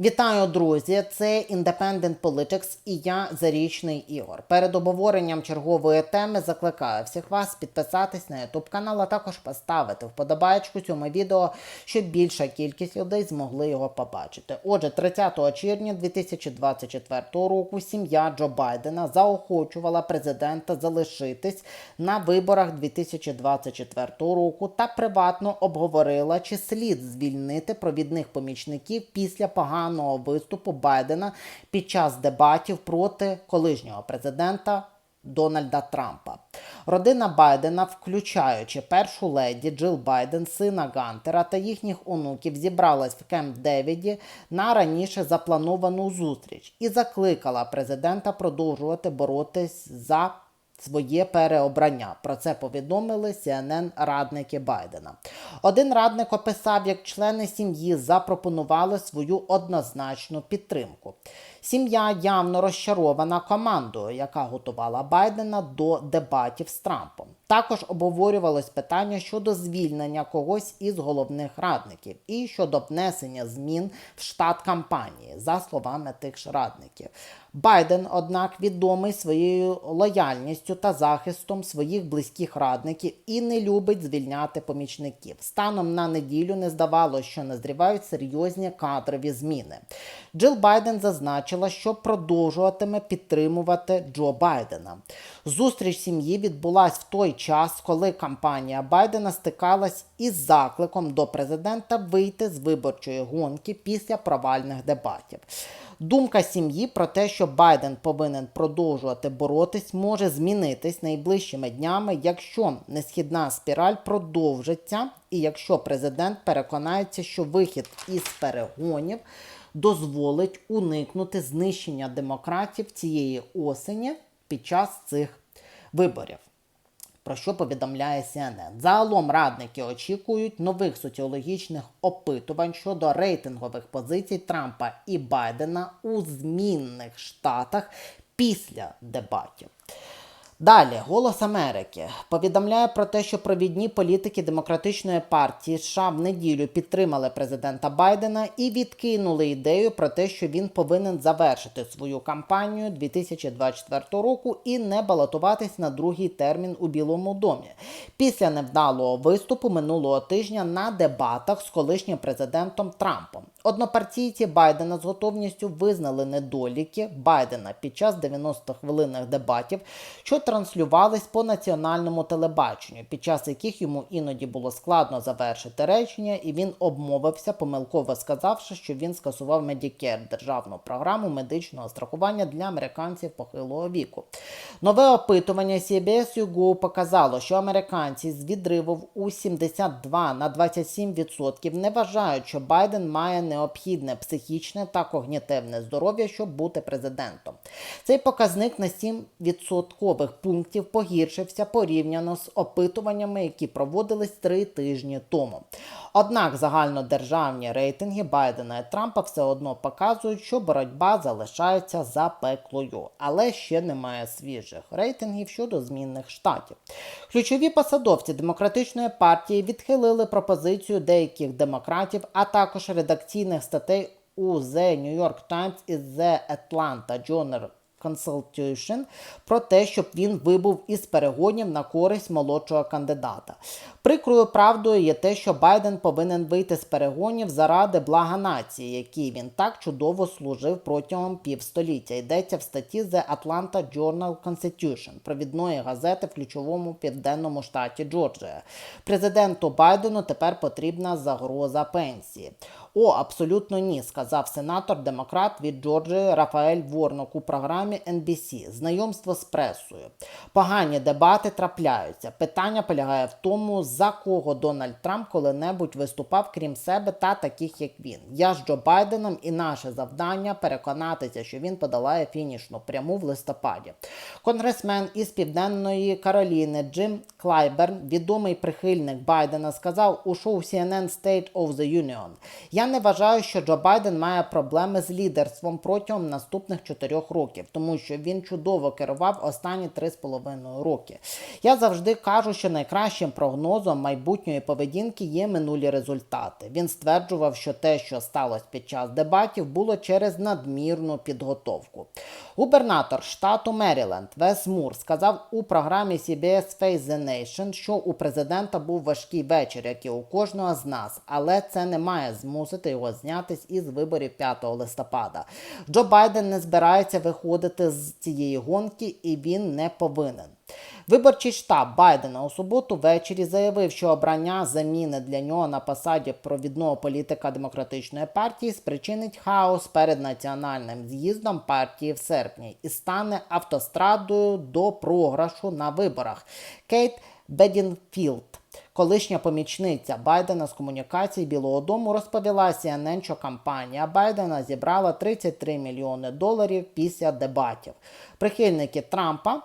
Вітаю, друзі! Це Independent Politics і я Зарічний Ігор. Перед обговоренням чергової теми закликаю всіх вас підписатись на YouTube канал, а також поставити вподобайку цьому відео, щоб більша кількість людей змогли його побачити. Отже, 30 червня 2024 року сім'я Джо Байдена заохочувала президента залишитись на виборах 2024 року та приватно обговорила, чи слід звільнити провідних помічників після поганого виступу Байдена під час дебатів проти колишнього президента. Дональда Трампа. Родина Байдена, включаючи першу леді Джил Байден, сина Гантера та їхніх онуків, зібралась в Кемп Девіді на раніше заплановану зустріч і закликала президента продовжувати боротись за своє переобрання. Про це повідомили CNN радники Байдена. Один радник описав, як члени сім'ї запропонували свою однозначну підтримку. Сім'я явно розчарована командою, яка готувала Байдена до дебатів з Трампом. Також обговорювалось питання щодо звільнення когось із головних радників і щодо внесення змін в штат кампанії, за словами тих ж радників. Байден, однак, відомий своєю лояльністю та захистом своїх близьких радників і не любить звільняти помічників. Станом на неділю не здавалося, що назрівають серйозні кадрові зміни. Джил Байден зазначила, що продовжуватиме підтримувати Джо Байдена. Зустріч сім'ї відбулась в той час, коли кампанія Байдена стикалась із закликом до президента вийти з виборчої гонки після провальних дебатів. Думка сім'ї про те, що Байден повинен продовжувати боротись, може змінитись найближчими днями, якщо несхідна спіраль продовжиться, і якщо президент переконається, що вихід із перегонів дозволить уникнути знищення демократів цієї осені під час цих виборів. Про що повідомляє CNN. Загалом радники очікують нових соціологічних опитувань щодо рейтингових позицій Трампа і Байдена у змінних штатах після дебатів. Далі, Голос Америки повідомляє про те, що провідні політики демократичної партії США в неділю підтримали президента Байдена і відкинули ідею про те, що він повинен завершити свою кампанію 2024 року і не балотуватись на другий термін у Білому домі. Після невдалого виступу минулого тижня на дебатах з колишнім президентом Трампом. Однопартійці Байдена з готовністю визнали недоліки Байдена під час 90-хвилинних дебатів, що транслювались по національному телебаченню, під час яких йому іноді було складно завершити речення, і він обмовився, помилково сказавши, що він скасував Medicare – державну програму медичного страхування для американців похилого віку. Нове опитування CBS UGO показало, що американці з відривом у 72 на 27% не вважають, що Байден має необхідне психічне та когнітивне здоров'я, щоб бути президентом. Цей показник на 7 відсоткових пунктів погіршився порівняно з опитуваннями, які проводились три тижні тому. Однак загальнодержавні рейтинги Байдена і Трампа все одно показують, що боротьба залишається запеклою, але ще немає свіжих рейтингів щодо змінних штатів. Ключові посадовці демократичної партії відхилили пропозицію деяких демократів, а також редакційних статей у The New York Times і The Atlanta Journal Consultation про те, щоб він вибув із перегонів на користь молодшого кандидата. Прикрою правдою є те, що Байден повинен вийти з перегонів заради блага нації, якій він так чудово служив протягом півстоліття. Йдеться в статті The Atlanta Journal Constitution, провідної газети в ключовому південному штаті Джорджія. Президенту Байдену тепер потрібна загроза пенсії. О, абсолютно ні, сказав сенатор-демократ від Джорджії Рафаель Ворнок у програмі NBC. Знайомство з пресою. Погані дебати трапляються. Питання полягає в тому, за кого Дональд Трамп коли-небудь виступав, крім себе та таких, як він. Я з Джо Байденом і наше завдання переконатися, що він подолає фінішну пряму в листопаді. Конгресмен із Південної Кароліни Джим Клайберн, відомий прихильник Байдена, сказав у шоу CNN State of the Union. Я не вважаю, що Джо Байден має проблеми з лідерством протягом наступних чотирьох років, тому що він чудово керував останні три з половиною роки. Я завжди кажу, що найкращим прогнозом майбутньої поведінки є минулі результати. Він стверджував, що те, що сталося під час дебатів, було через надмірну підготовку. Губернатор штату Меріленд Вес Мур сказав у програмі CBS Face the Nation, що у президента був важкий вечір, як і у кожного з нас, але це не має змусити його знятись із виборів 5 листопада. Джо Байден не збирається виходити з цієї гонки, і він не повинен. Виборчий штаб Байдена у суботу ввечері заявив, що обрання заміни для нього на посаді провідного політика демократичної партії спричинить хаос перед національним з'їздом партії в серпні і стане автострадою до програшу на виборах. Кейт Бедінфілд, колишня помічниця Байдена з комунікацій Білого Дому, розповіла CNN, що кампанія Байдена зібрала 33 мільйони доларів після дебатів. Прихильники Трампа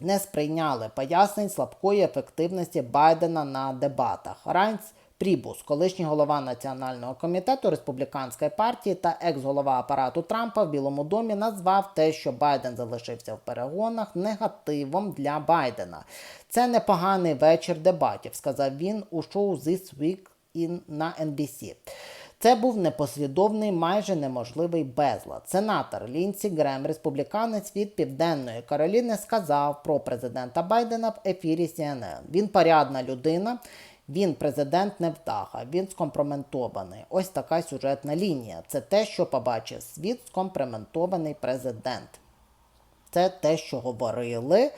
не сприйняли пояснень слабкої ефективності Байдена на дебатах. Райнц Прібус, колишній голова Національного комітету республіканської партії та екс-голова апарату Трампа в Білому домі, назвав те, що Байден залишився в перегонах, негативом для Байдена. Це непоганий вечір дебатів, сказав він у шоу This Week на NBC. Це був непослідовний, майже неможливий безлад. Сенатор Лінсі Грем, республіканець від Південної Кароліни, сказав про президента Байдена в ефірі CNN. Він порядна людина. Він президент невдаха, він скомпроментований. Ось така сюжетна лінія. Це те, що побачив світ, скомпроментований президент. Це те, що говорили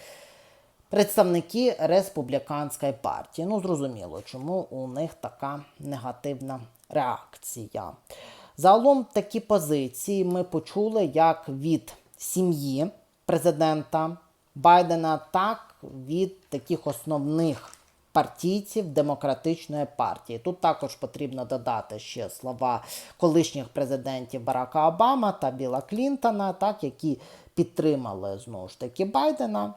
представники республіканської партії. Ну, зрозуміло, чому у них така негативна реакція. Загалом такі позиції ми почули як від сім'ї президента Байдена, так від таких основних партійців демократичної партії. Тут також потрібно додати ще слова колишніх президентів Барака Обама та Біла Клінтона, так, які підтримали знову ж таки Байдена.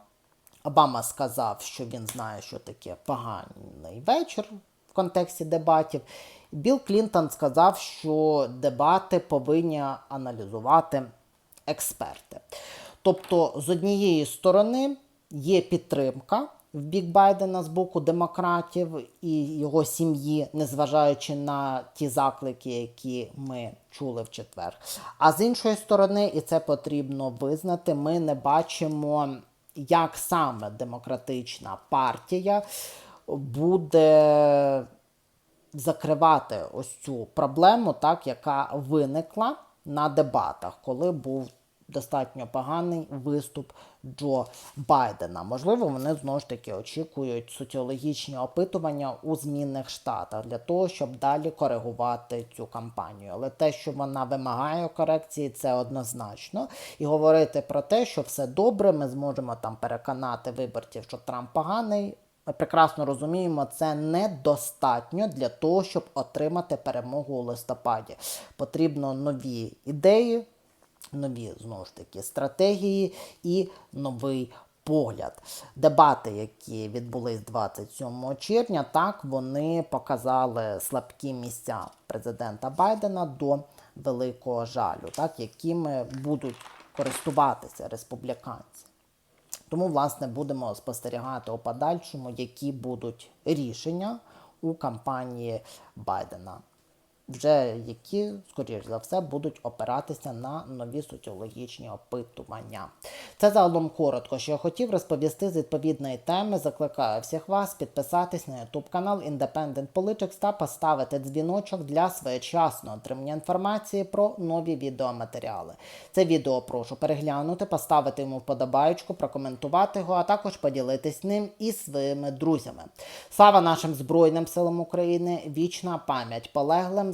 Обама сказав, що він знає, що таке поганий вечір в контексті дебатів. Білл Клінтон сказав, що дебати повинні аналізувати експерти. Тобто, з однієї сторони є підтримка в бік Байдена з боку демократів і його сім'ї, незважаючи на ті заклики, які ми чули в четвер. А з іншої сторони, і це потрібно визнати, ми не бачимо, як саме демократична партія буде закривати ось цю проблему, так, яка виникла на дебатах, коли був достатньо поганий виступ Джо Байдена. Можливо, вони знову ж таки очікують соціологічні опитування у змінних штатах для того, щоб далі коригувати цю кампанію. Але те, що вона вимагає корекції, це однозначно. І говорити про те, що все добре, ми зможемо там переконати виборців, що Трамп поганий. Ми прекрасно розуміємо, це недостатньо для того, щоб отримати перемогу у листопаді. Потрібно нові ідеї, нові знову ж таки стратегії і новий погляд. Дебати, які відбулись 27 червня, так вони показали слабкі місця президента Байдена до великого жалю, так якими будуть користуватися республіканці. Тому, власне, будемо спостерігати у подальшому, які будуть рішення у кампанії Байдена вже які, скоріш за все, будуть опиратися на нові соціологічні опитування. Це загалом коротко, що я хотів розповісти з відповідної теми. Закликаю всіх вас підписатись на YouTube канал Independent Politics та поставити дзвіночок для своєчасного отримання інформації про нові відеоматеріали. Це відео прошу переглянути, поставити йому вподобаючку, прокоментувати його, а також поділитись ним із своїми друзями. Слава нашим Збройним силам України! Вічна пам'ять полеглим